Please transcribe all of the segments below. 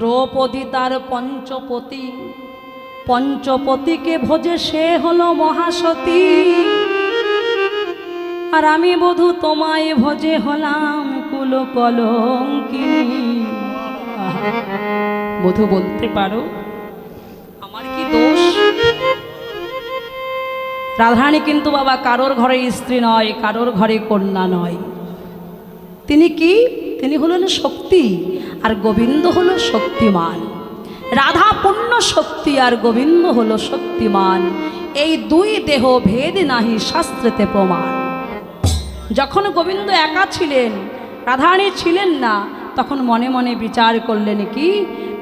দ্রৌপদী তার পঞ্চপতি। পঞ্চপতিকে ভোজে সে হলো মহাসতী। আর আমি বধু তোমায় ভোজে হলাম কুল কলঙ্কিনী আহা, বধু বলতে পারো আমার কি দোষ? রাধারানী কিন্তু বাবা কারোর ঘরে স্ত্রী নয় কারোর ঘরে কন্যা নয়। তিনি কি? তিনি হলেন শক্তি আর গোবিন্দ হলো শক্তিমান। রাধা পূর্ণ শক্তি আর গোবিন্দ হলো শক্তিমান। এই দুই দেহ ভেদ নাহি শাস্ত্রেতে প্রমাণ। যখন গোবিন্দ একা ছিলেন, রাধারানী ছিলেন না, তখন মনে মনে বিচার করলেন কি,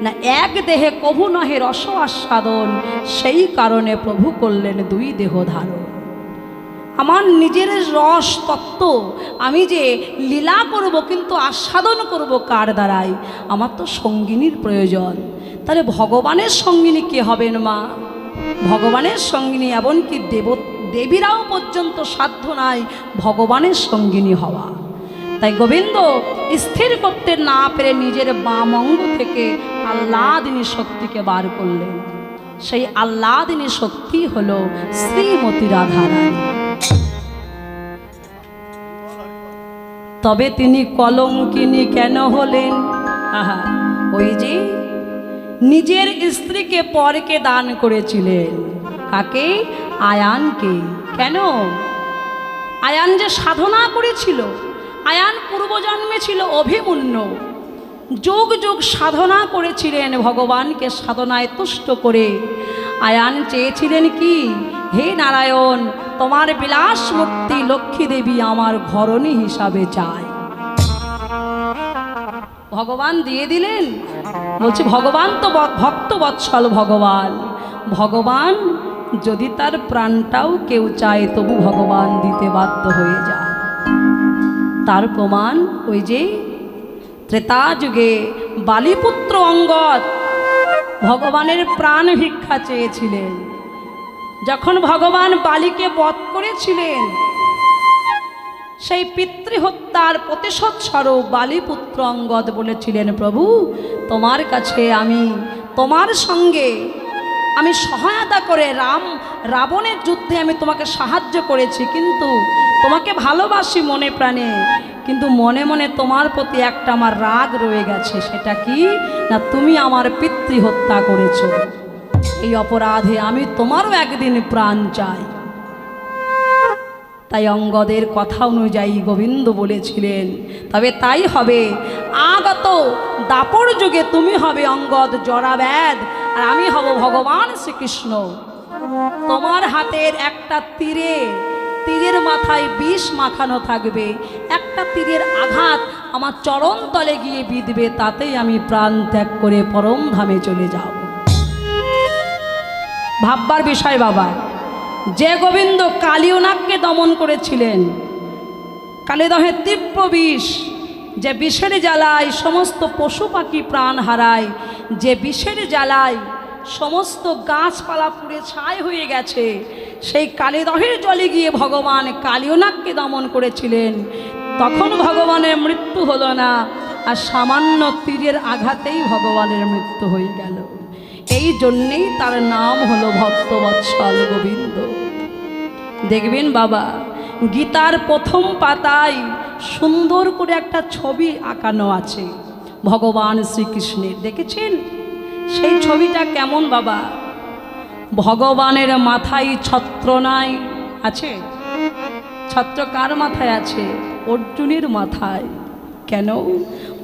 না এক দেহে কভু নহে রস আস্বাদন, সেই কারণে প্রভু করলেন দুই দেহ ধারণ। আমার নিজের রস তত্ত্ব, আমি যে লীলা করব কিন্তু আস্বাদন করব কার দ্বারাই? আমার তো সঙ্গিনীর প্রয়োজন। তাহলে ভগবানের সঙ্গিনী কে হবেন মা? ভগবানের সঙ্গিনী এমনকি দেব, দেবীরাও পর্যন্ত সাধ্য নাই ভগবানের সঙ্গিনী হওয়া। তাই গোবিন্দ স্থির করতে না পেরে নিজের বাম অঙ্গ থেকে আল্লাদিনী শক্তিকে বার করলেন। সেই আল্লাদিনী শক্তি হল শ্রীমতী রাধারানী। তবে তিনি কলঙ্কিনী কেন হলেন? আহা, ওই যে নিজের স্ত্রীকে পরকে দান করেছিলেন। কাকে? আয়ানকে। কেন? আয়ান যে সাধনা করেছিল, আয়ান পূর্বজন্মে ছিল অভিমন্য। যোগ যোগ সাধনা করেছিলেন ভগবানকে সাধনায় তুষ্ট করে। আয়ান চেয়েছিলেন কি, হে নারায়ণ, তোমার বিলাস মূর্তি লক্ষ্মী দেবী আমার ঘরণী হিসাবে চায়। ভগবান দিয়ে দিলেন, বলছে, ভগবান তো ভক্ত বৎসল ভগবান। ভগবান যদি তার প্রাণটাও কেউ চায়, তবু ভগবান দিতে বাধ্য হয়ে যায়। তার প্রমাণ ওই যে ত্রেতা যুগে বালিপুত্র অঙ্গদ ভগবানের প্রাণ ভিক্ষা চেয়েছিলেন। যখন ভগবান বালিকে বধ করেছিলেন, সেই পিতৃহত্যার প্রতিশোধ স্বরূপ বালিপুত্র অঙ্গদ বলেছিলেন, প্রভু, তোমার কাছে আমি, তোমার সঙ্গে আমি সহায়তা করে রাম, রাবণের যুদ্ধে আমি তোমাকে সাহায্য করেছি, কিন্তু তোমাকে ভালোবাসি মনে প্রাণে। কিন্তু মনে মনে তোমার প্রতি একটা আমার রাগ রয়ে গেছে, সেটা কি? না, তুমি আমার পিতৃ হত্যা করেছ। এই অপরাধে আমি তোমারও একদিন প্রাণ চাই। তাই অঙ্গদের কথা অনুযায়ী গোবিন্দ বলেছিলেন, তবে তাই হবে। আগত দাপর যুগে তুমি হবে অঙ্গদ জরা জরাব্যাদ আর আমি হব ভগবান শ্রীকৃষ্ণ। তোমার হাতের একটা তীরে তীরের মাথায় বিষ মাখানো থাকবে। একটা তীরের আঘাত আমার চরণ তলে গিয়ে বিঁধবে, তাতেই আমি প্রাণ ত্যাগ করে পরম ধামে চলে যাব। ভাববার বিষয় বাবা, যে গোবিন্দ কালিয়নাগকে দমন করেছিলেন কালিদহের তীব্র বিষ, যে বিষের জ্বালায় সমস্ত পশু পাখি প্রাণ হারায়, যে বিষের জ্বালায় সমস্ত গাছপালা পুড়ে ছাই হয়ে গেছে। সেই কালীদহের জলে গিয়ে ভগবান কালিয়নাগকে দমন করেছিলেন। তখন ভগবানের মৃত্যু হলো না, আর সামান্য তীরের আঘাতেই ভগবানের মৃত্যু হয়ে গেল। এই জন্যেই তার নাম হলো ভক্তবৎসল গোবিন্দ দেখবেন বাবা, গীতার প্রথম পাতায় সুন্দর করে একটা ছবি আঁকানো আছে, ভগবান শ্রীকৃষ্ণের। দেখেছেন? সেই ছবিটা কেমন বাবা? ভগবানের মাথায় ছত্র নাই, আছে? ছত্র কার মাথায় আছে? অর্জুনের মাথায়। কেন?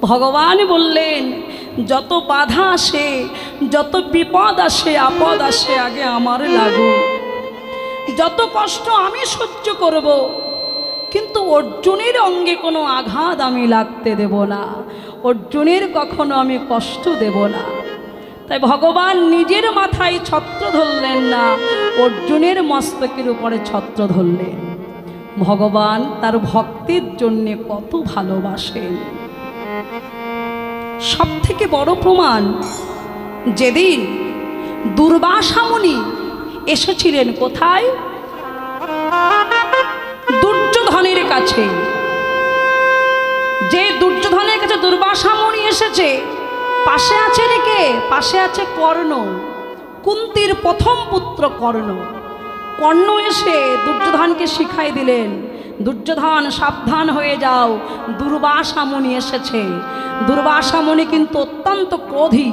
ভগবান বললেন, যত বাধা আসে, যত বিপদ আসে, আপদ আসে, আগে আমার লাগুক যত কষ্ট আমি সহ্য করব, কিন্তু অর্জুনের অঙ্গে কোনো আঘাত আমি লাগতে দেব না। অর্জুনের কখনো আমি কষ্ট দেব না। তাই ভগবান নিজের মাথায় ছত্র ধরলেন না, অর্জুনের মস্তকের উপরে ছত্র ধরলেন। ভগবান তার ভক্তির জন্যে কত ভালোবাসেন। সব থেকে বড় প্রমাণ, যেদিন দুর্বাসামণি এসেছিলেন কোথায়? দুর্যোধনের কাছে। যে দুর্যোধনের কাছে দুর্বাসামণি এসেছে পাশে আছে রেখে পাশে আছে কর্ণ। কুন্তির প্রথম পুত্র কর্ণ। কর্ণ এসে দুর্যোধনকে শিখাই দিলেন, দুর্যোধন, সাবধান হয়ে যাও। দুর্বাসা মুনি এসেছে। দুর্বাসা মুনি কিন্তু অত্যন্ত ক্রোধী।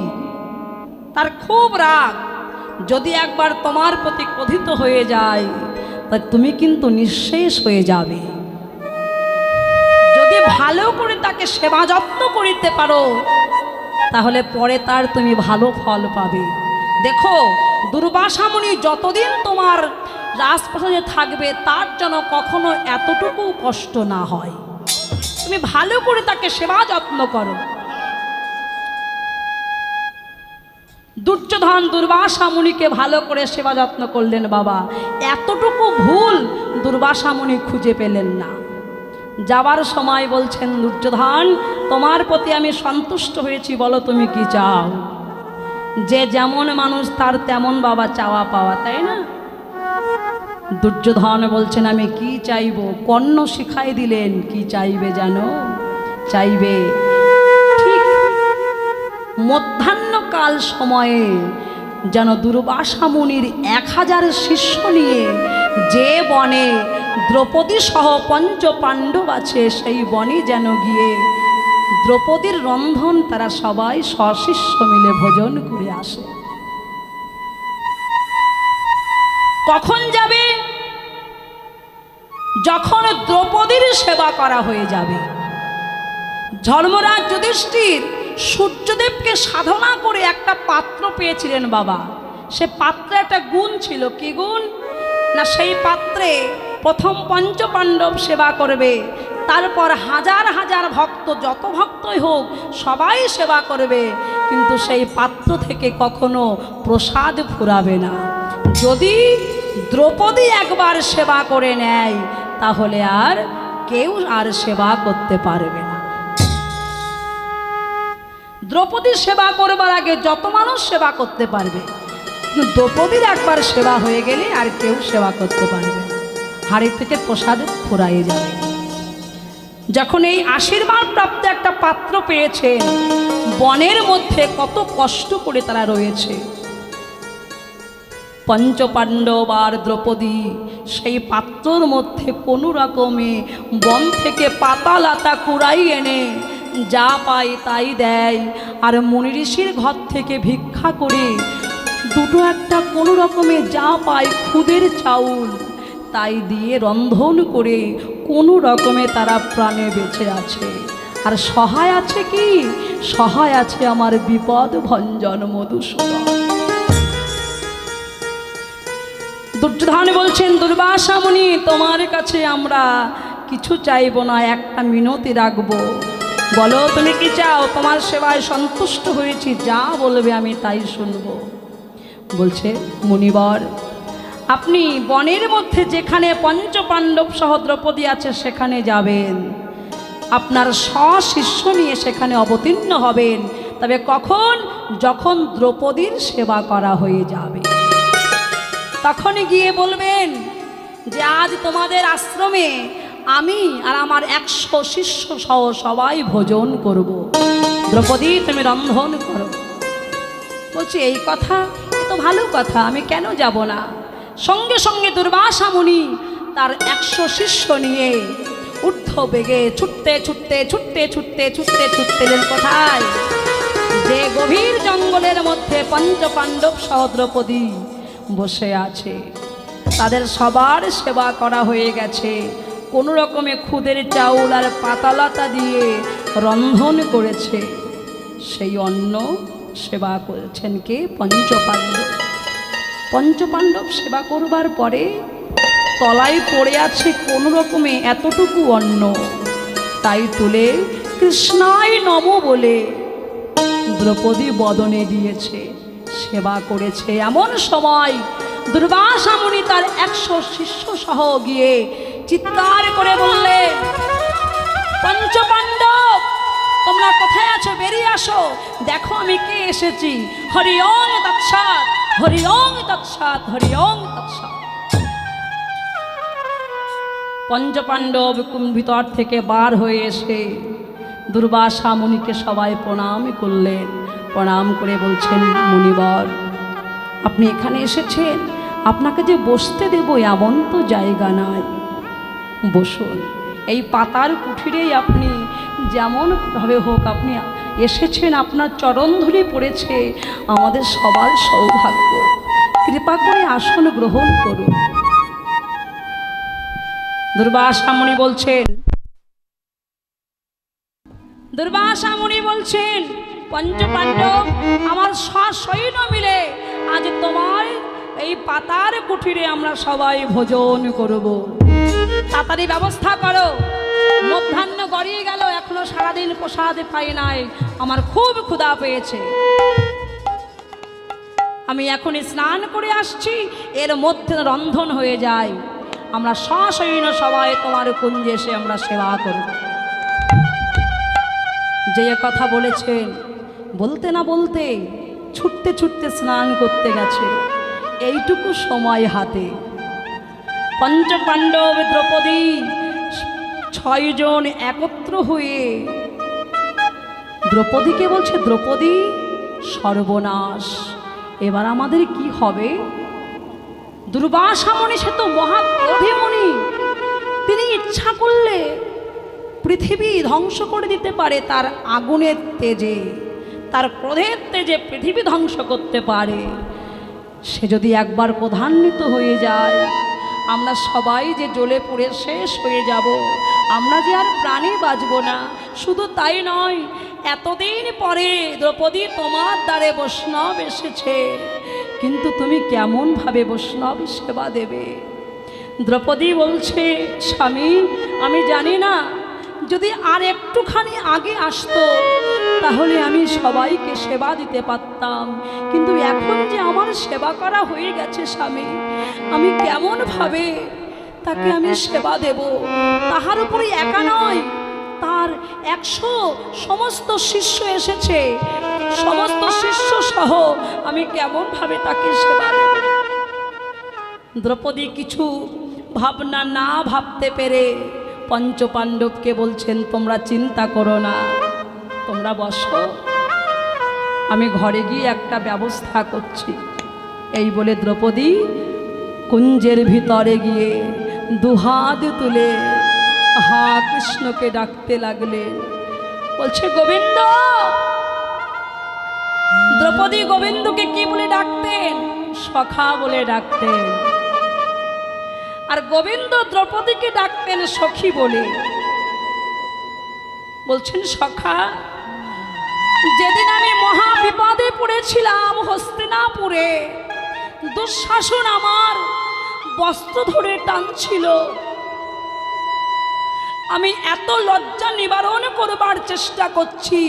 তার খুব রাগ। যদি একবার তোমার প্রতি ক্রোধিত হয়ে যায় তা তুমি কিন্তু নিঃশেষ হয়ে যাবে। যদি ভালো করে তাকে সেবা যত্ন করিতে পারো তাহলে পরে তার তুমি ভালো ফল পাবে। দেখো দুর্বাসামণি যতদিন তোমার রাজপ্রাসাদে থাকবে, তার যেন কখনো এতটুকু কষ্ট না হয়। তুমি ভালো করে তাকে সেবা যত্ন করো। দুর্যোধন দুর্বাসা মুনিকে ভালো করে সেবা যত্ন করলেন বাবা। এতটুকু ভুল দুর্বাসা মুনি খুঁজে পেলেন না। যাবার সময় বলছেন, দুর্যোধন, তোমার প্রতি আমি সন্তুষ্ট হয়েছি, বলো তুমি কি চাও? যে যেমন মানুষ, তার তেমন বাবা চাওয়া পাওয়া, তাই না? দুর্যোধন বলছেন, আমি কি চাইব? কর্ণ শিখাই দিলেন, কি চাইবে জানো? চাইবে ঠিক মধ্যাহ্নকাল সময়ে যেন দুর্বাসা মুনির এক হাজার শিষ্য নিয়ে যে বনে দ্রৌপদী সহ পঞ্চ পাণ্ডব আছে, সেই বনে যেন গিয়ে। দ্রৌপদীর রন্ধন তারা সবাই সশিষ্য মিলে ভোজন করে আসে। কখন যাবে? যখন দ্রৌপদীর সেবা করা হয়ে যাবে। ধর্মরাজ যুধিষ্ঠির সূর্যদেবকে সাধনা করে একটা পাত্র পেয়েছিলেন বাবা। সে পাত্রে একটা গুণ ছিল, কি গুণ? না, সেই পাত্রে প্রথম পঞ্চপাণ্ডব সেবা করবে, তারপর হাজার হাজার ভক্ত, যত ভক্তই হোক, সবাই সেবা করবে। কিন্তু সেই পাত্র থেকে কখনো প্রসাদ ফুরাবে না। যদি দ্রৌপদী একবার সেবা করে নেয়, তাহলে আর কেউ আর সেবা করতে পারবে না। দ্রৌপদীর সেবা করবার আগে যত মানুষ সেবা করতে পারবে দ্রৌপদীর একবার সেবা হয়ে গেলে আর কেউ সেবা করতে পারবে হাড়ি থেকে প্রসাদ ফুরাইয়ে যাবে। যখন এই আশীর্বাদ প্রাপ্ত একটা পাত্র পেয়েছে, বনের মধ্যে কত কষ্ট করে তারা রয়েছে। পঞ্চপাণ্ডব আর দ্রৌপদী সেই পাত্রর মধ্যে কোনো রকমে বন থেকে পাতা লাতা কুড়াই এনে যা পায় তাই দেয়, আর মুনি ঋষির ঘর থেকে ভিক্ষা করে দুটো একটা কোনো রকমে যা পায় খুদের চাউল তাই দিয়ে রন্ধন করে কোনো রকমে তারা প্রাণে বেঁচে আছে। আর সহায় আছে কি? সহায় আছে আমার বিপদ ভঞ্জন মধুসূদন। দুর্যোধন বলছেন, দুর্বাসামণি, তোমার কাছে আমরা কিছু চাইব না, একটা মিনতি রাখব। বলো, তুমি কি চাও? তোমার সেবায় সন্তুষ্ট হয়েছি, যা বলবে আমি তাই শুনব। বলছে, মুনিবর আপনি বনের মধ্যে যেখানে পঞ্চপাণ্ডব সহ দ্রৌপদী আছে, সেখানে যাবেন। আপনার স্বশিষ্য নিয়ে সেখানে অবতীর্ণ হবেন। তবে কখন? যখন দ্রৌপদীর সেবা করা হয়ে যাবে। তখনই গিয়ে বলবেন যে, আজ তোমাদের আশ্রমে আমি আর আমার একশো শিষ্য সহ সবাই ভোজন করব। দ্রৌপদী, তুমি রন্ধন করো। বলছি, এই কথা তো ভালো কথা, আমি কেন যাব না? সঙ্গে সঙ্গে দুর্বাসা মুনি তার একশো শিষ্য নিয়ে ঊর্ধ্ব বেগে ছুটতে ছুটতে ছুটতে ছুটতে ছুটতে ছুটতে কোথায় যে গভীর জঙ্গলের মধ্যে পঞ্চপাণ্ডব সহ দ্রৌপদী বসে আছে, তাদের সবার সেবা করা হয়ে গেছে। কোনো রকমে খুদের চাউল আর পাতালাতা দিয়ে রন্ধন করেছে। সেই অন্ন সেবা করেছেন কে? পঞ্চপাণ্ডব পঞ্চপাণ্ডব সেবা করবার পরে তলায় পড়ে আছে কোনো রকমে এতটুকু অন্ন। তাই তুলে কৃষ্ণায় নম বলে দ্রৌপদী বদনে দিয়েছে। সেবা করেছে এমন সময় দুর্বাসামণি তার একশো শিষ্য সহ গিয়ে চিৎকার করে বললে, পঞ্চপাণ্ডব তোমরা কোথায় আছো? বেরিয়ে আসো। দেখো আমি কে এসেছি। হরি ওং তৎসাৎ, হরি ওং তৎসাৎ, হরি ওং তৎসাৎ। পঞ্চপাণ্ডব কুম ভিতর থেকে বার হয়ে এসে দুর্বাসা মুনিকে সবাই প্রণাম করলেন। প্রণাম করে বলছেন, মুনিবর, আপনি এখানে এসেছেন? আপনাকে যে বসতে দেব এমন তো জায়গা নাই। বসুন, এই পাতার কুঠিরেই আপনি যেমনভাবে হোক আপনি এসেছেন, আপনার চরণধুলি পড়েছে, আমাদের সবার সৌভাগ্য। কৃপা করে আসন গ্রহণ করুন। দুর্বাসামণি বলছেন দুর্বাসামণি বলছেন, পঞ্চপাণ্ডব, আমার সৈন্য মিলে আজ তোমার এই পাতার কুঠিরে আমরা সবাই ভোজন করব। তাড়াতাড়ি ব্যবস্থা করো। মধ্যাহ্ন গড়িয়ে গেল এখনও সারাদিন প্রসাদ পাই নাই। আমার খুব ক্ষুধা পেয়েছে। আমি এখন স্নান করে আসছি, এর মধ্যে রন্ধন হয়ে যায়। আমরা সসৈন্য সবাই তোমার কুঞ্জে এসে আমরা সেবা করব। যে কথা বলেছেন, বলতে না বলতে ছুটতে ছুটতে স্নান করতে গেছে। এইটুকু সময় হাতে। পঞ্চপাণ্ডব দ্রৌপদী ছয়জন একত্র হয়ে দ্রৌপদীকে বলছে, দ্রৌপদী, সর্বনাশ। এবার আমাদের কি হবে? দুর্বাসামণি সে তো মহাক্রোধীমণি তিনি ইচ্ছা করলে পৃথিবী ধ্বংস করে দিতে পারে তার আগুনের তেজে, তার ক্রোধের তেজে পৃথিবী ধ্বংস করতে পারে। সে যদি একবার প্রধান্বিত হয়ে যায় আমরা সবাই যে জ্বলে পুড়ে শেষ হয়ে যাব। আমরা যে আর প্রাণী বাঁচব না, শুধু তাই নয়, এতদিন পরে দ্রৌপদী তোমার দ্বারে বৈষ্ণব এসেছে। কিন্তু তুমি কেমনভাবে বৈষ্ণব সেবা দেবে? দ্রৌপদী বলছে, স্বামী, আমি জানি না, যদি আর একটুখানি আগে আসতো তাহলে আমি সবাইকে সেবা দিতে পারতাম। কিন্তু এখন যে আমার সেবা করা হয়ে গেছে স্বামী, আমি কেমনভাবে তাকে আমি সেবা দেব? তাহার উপরে একা নয়, তার একশো সমস্ত শিষ্য এসেছে। সমস্ত শিষ্য সহ আমি কেমনভাবে তাকে সেবা দেব? দ্রৌপদী কিছু ভাবনা না ভাবতে পেরে পঞ্চপাণ্ডবকে বলছেন, তোমরা চিন্তা করো না। তোমরা বসো। আমি ঘরে গিয়ে একটা ব্যবস্থা করছি। এই বলে দ্রৌপদী কুঞ্জের ভিতরে গিয়ে দুহাত তুলে হা কৃষ্ণকে ডাকতে লাগলেন। বলছে, গোবিন্দ! দ্রৌপদী গোবিন্দকে কি বলে ডাকতেন? সখা বলে ডাকতেন। আর গোবিন্দ দ্রৌপদীকে ডাকতেন সখী বলে। বলছেন, সখা যেদিন আমি মহা বিপদে পড়েছিলাম হস্তিনাপুরে, দুঃশাসন আমার বস্ত্র ধরে টানছিল। আমি এত লজ্জা নিবারণ করবার চেষ্টা করছি,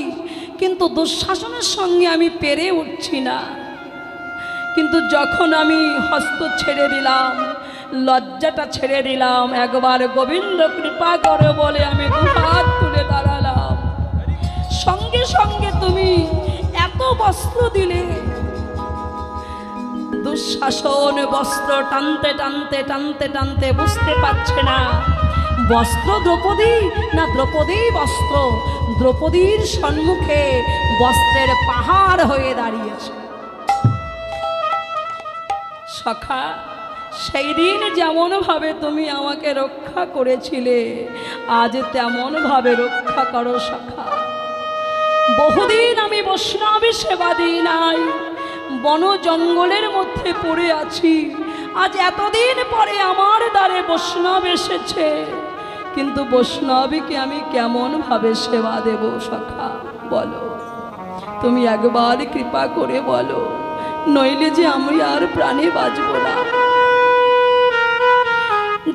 কিন্তু দুঃশাসনের সঙ্গে আমি পেরে উঠছি না। কিন্তু যখন আমি হস্ত ছেড়ে দিলাম, লজ্জাটা ছেড়ে দিলাম, একবার গোবিন্দ কৃপা করে বলে আমি দুহাত সঙ্গে তুমি এত বস্ত্র দিলে। দুঃশাসন বস্ত্র টানতে টানতে টানতে টানতে বুঝতে পারছে না। বস্ত্র দ্রৌপদী না দ্রৌপদী বস্ত্র? দ্রৌপদীর সম্মুখে বস্ত্রের পাহাড় হয়ে দাঁড়িয়েছে। সখা সেই দিন যেমনভাবে তুমি আমাকে রক্ষা করেছিলে, আজ তেমনভাবে রক্ষা করো সখা। বহুদিন আমি বৈষ্ণবী সেবা দিই নাই। বন জঙ্গলের মধ্যে পড়ে আছি। আজ এতদিন পরে আমার দ্বারে বৈষ্ণব এসেছে। কিন্তু বৈষ্ণবীকে আমি কেমনভাবে সেবা দেব সখা, বলো? তুমি একবার কৃপা করে বলো, নইলে যে আমি আর প্রাণে বাঁচব না।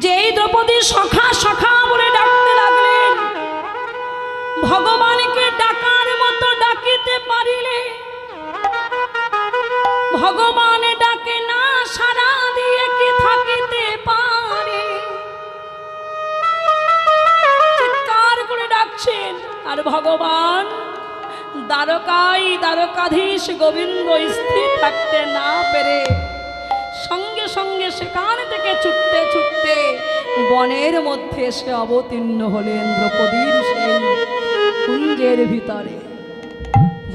যেই দ্রৌপদী সখা সখা বলে ডাকতে লাগলেন মতো পারিলে। ভগবান ডাকে না সারা দিয়ে কি থাকিতে পারে? চিৎকার করে ডাকছেন, আর ভগবান দ্বারকায় দ্বারকাধীশ গোবিন্দ স্থির থাকতে না পেরে, সঙ্গে সঙ্গে সেখান থেকে ছুটতে ছুটতে বনের মধ্যে এসে অবতীর্ণ হলেন দ্রৌপদীর সেই কুঞ্জের ভিতরে।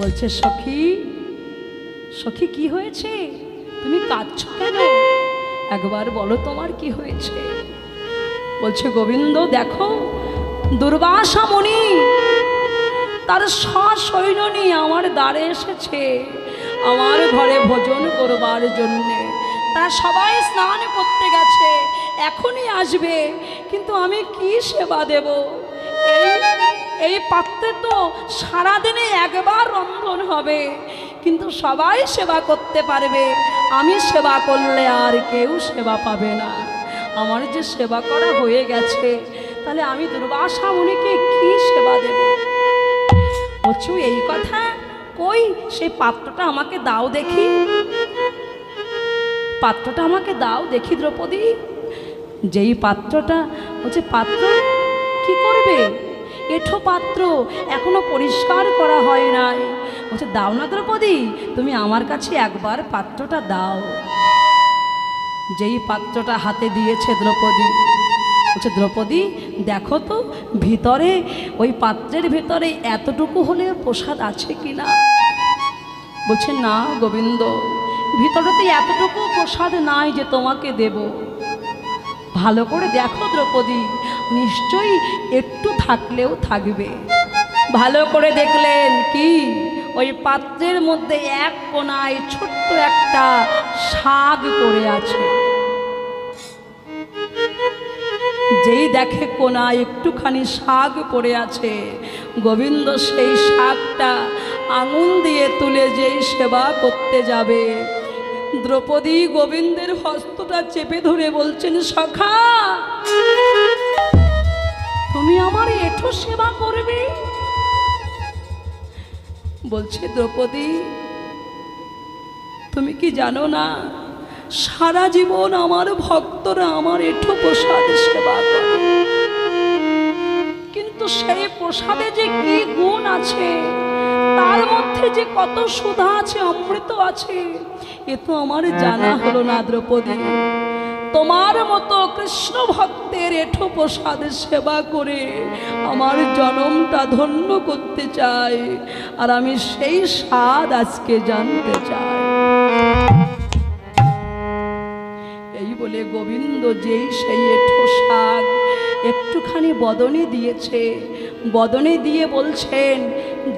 বলছে, সখী সখী, কি হয়েছে? তুমি কাঁদছ কেন? একবার বলো তোমার কি হয়েছে? বলছে, গোবিন্দ, দেখো, দুর্বাসা মণি তার সৈন্য নিয়ে আমার দ্বারে এসেছে। আমার ঘরে ভোজন করবার জন্যে। তারা সবাই স্নান করতে গেছে, এখনই আসবে, কিন্তু আমি কি সেবা দেব? এই এই পাত্রে তো সারাদিনে একবার রন্ধন হবে, কিন্তু সবাই সেবা করতে পারবে। আমি সেবা করলে আর কেউ সেবা পাবে না। আমার যে সেবা করা হয়ে গেছে, তাহলে আমি দুর্বাসা মুনিকে কি সেবা দেব? বলছু এই কথা কই? সেই পাত্রটা আমাকে দাও দেখি। পাত্রটা আমাকে দাও দেখি দ্রৌপদী। যেই পাত্রটা, বলছে, পাত্র, কি করবে? এঠো পাত্র এখনও পরিষ্কার করা হয় নাই। বলছে, দাও না দ্রৌপদী, তুমি আমার কাছে একবার পাত্রটা দাও। যেই পাত্রটা হাতে দিয়েছে দ্রৌপদী, বলছে, দ্রৌপদী, দেখো তো, ভিতরে, ওই পাত্রের ভিতরে এতটুকু হলে প্রসাদ আছে কি না বলছে, না গোবিন্দ, ভিতরেতে এতটুকু প্রসাদ নাই যে তোমাকে দেব। ভালো করে দেখো দ্রৌপদী। নিশ্চয়ই একটু থাকলেও থাকবে। ভালো করে দেখলেন কি? ওই পাত্রের মধ্যে এক কোনায় ছোট্ট একটা শাক পড়ে আছে। যেই দেখে কোনায় একটুখানি শাক পড়ে আছে, গোবিন্দ সেই শাকটা আঙুল দিয়ে তুলে যেই সেবা করতে যাবে। দ্রৌপদী গোবিন্দের হস্তটা চেপে ধরে বলছেন, সখা, তুমি আমার এঠো সেবা করবে? বলছে দ্রৌপদী, তুমি কি জানো না, সারা জীবন আমার ভক্তরা আমার এঠো প্রসাদে সেবা করে। কিন্তু সেই প্রসাদে যে কি গুণ আছে, তার মধ্যে যে কত সুধা আছে, অমৃত আছে এ তো আমার জানা হলো না, দ্রৌপদী। তোমার মতো কৃষ্ণ ভক্তের এঠো প্রসাদের সেবা করে আমার জনমটা ধন্য করতে চাই, আর আমি সেই স্বাদ আজকে জানতে চাই। এই বলে গোবিন্দ যেই সেই এঠো শাক একটুখানি বদনে দিয়েছে, বদনে দিয়ে বলছেন,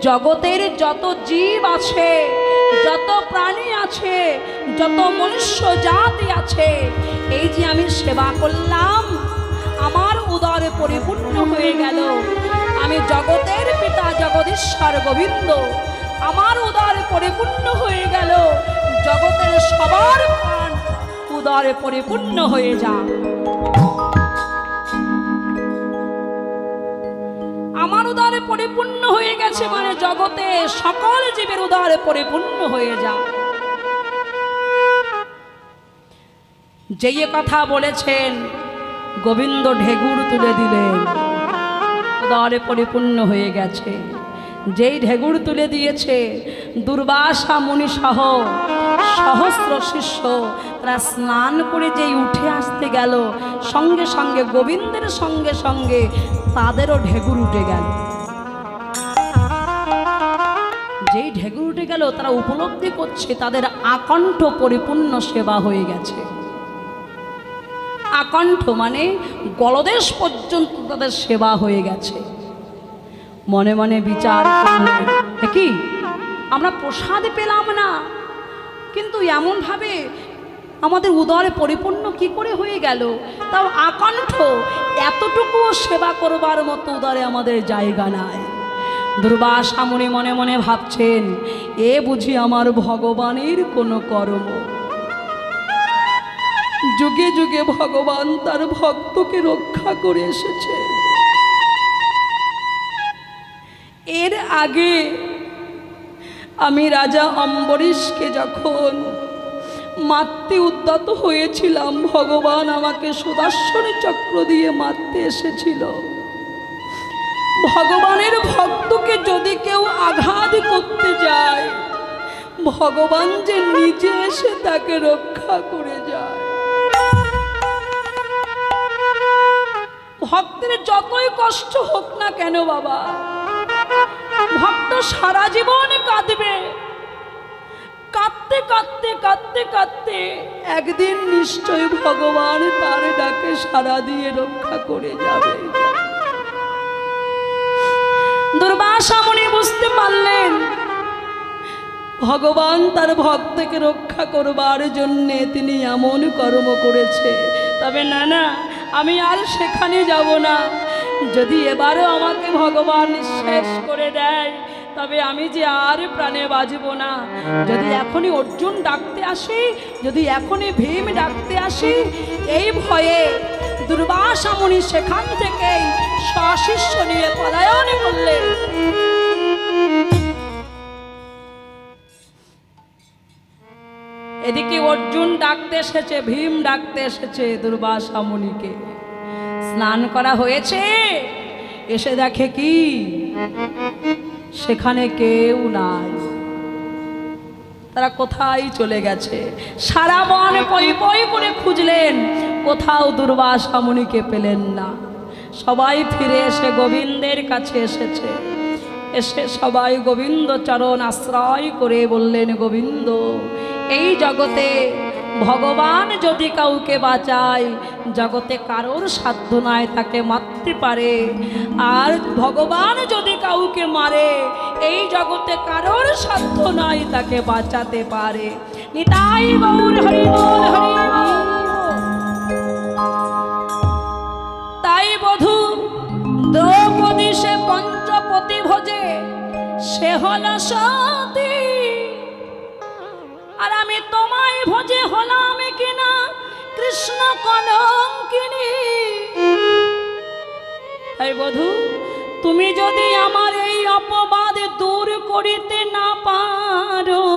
জগতের যত জীব আছে যত প্রাণী আছে, যত মনুষ্য জাতি আছে, এই যে আমি সেবা করলাম, আমার উদরে পরিপূর্ণ হয়ে গেল। আমি জগতের পিতা জগদীশ্বর গোবিন্দ, আমার উদরে পরিপূর্ণ হয়ে গেল। জগতের সবার প্রাণ উদরে পরিপূর্ণ হয়ে যা পরিপূর্ণ হয়ে গেছে মানে জগতে সকল জীবের উদরে পরিপূর্ণ হয়ে যা যেই কথা বলেছেন, গোবিন্দ ঢেগুর তুলে দিলেন। উদরে পরিপূর্ণ হয়ে গেছে। যেই ঢেগুর তুলে দিয়েছে, দুর্বাসা মুনি সহ সহস্র শিষ্য, তারা স্নান করে যেই উঠে আসতে গেল, সঙ্গে সঙ্গে গোবিন্দের সঙ্গে সঙ্গে তাদেরও ঢেগুর উঠে গেল। যেই ঢেগুর উঠে গেল, তারা উপলব্ধি করছে তাদের আকণ্ঠ পরিপূর্ণ সেবা হয়ে গেছে। আকণ্ঠ মানে গলদেশ পর্যন্ত তাদের সেবা হয়ে গেছে। মনে মনে বিচার কি? আমরা প্রসাদ পেলাম না। কিন্তু এমনভাবে আমাদের উদরে পরিপূর্ণ কি করে হয়ে গেল? তাও আকণ্ঠ এতটুকুও সেবা করবার মতো উদরে আমাদের জায়গা নাই। দুর্বাসা মনে মনে মনে ভাবছেন, এ বুঝি আমার ভগবানের কোনো কর্ম? যুগে যুগে ভগবান তার ভক্তকে রক্ষা করে এসেছে। এর আগে আমি রাজা অম্বরীশকে যখন মারতে উদ্যত হয়েছিলাম, ভগবান আমাকে সুদর্শনী চক্র দিয়ে মারতে এসেছিল। ভগবানের ভক্তকে যদি কেউ আঘাত করতে যায়, ভগবান যে নিজে এসে তাকে রক্ষা করে যায়। ভক্তের যতই কষ্ট হোক না কেন বাবা, ভক্ত সারা জীবন কাঁদবে। কাঁদতে কাঁদতে কাঁদতে কাঁদতে একদিন নিশ্চয়ই ভগবান তার ডাকে সারা দিয়ে রক্ষা করে যাবে। দুর্বাসা মুনি বুঝতে পারলেন। ভগবান তার ভক্তকে রক্ষা করবার জন্যে তিনি এমন কর্ম করেছে। তবে না না, আমি আর সেখানে যাব না। যদি এবারও আমাকে ভগবান শেষ করে দেয়, তবে আমি যে আর প্রাণে বাজব না। যদি এখনই অর্জুন ডাকতে আসি, যদি এখনই ভীম ডাকতে আসি, এই ভয়ে দুর্বাসা মুনি সেখান থেকেই নিয়ে পলায়ন করলেন এদিকে অর্জুন ডাকতে এসেছে, ভীম ডাকতে এসেছে দুর্বাসা মুনিকে। স্নান করা হয়েছে, এসে দেখে কি? সেখানে কেউ নাই। তারা কোথায় চলে গেছে? সারা বন পই পই করে খুঁজলেন, কোথাও দুর্বাসা মুনিকে পেলেন না। সবাই ফিরে এসে গোবিন্দের কাছে এসেছে। এসে সবাই গোবিন্দ চরণ আশ্রয় করে বললেন, গোবিন্দ, এই জগতে ভগবান যদি কাউকে বাঁচায়, জগতে কারোর সাধ্য নয় তাকে মারতে পারে। আর ভগবান যদি কাউকে মারে, এই জগতে কারোর সাধ্য নয় তাকে বাঁচাতে পারে। নিতাই গৌর হরি বল বধূ, দ্রৌপদী সে পঞ্চপতি ভোজে, সে হল সতী। আর আমি তোমায় ভোজে হলাম কিনা, কৃষ্ণ কলঙ্কিনী। তাই বধূ, তুমি যদি আমার এই অপবাদ দূর করিতে না পারো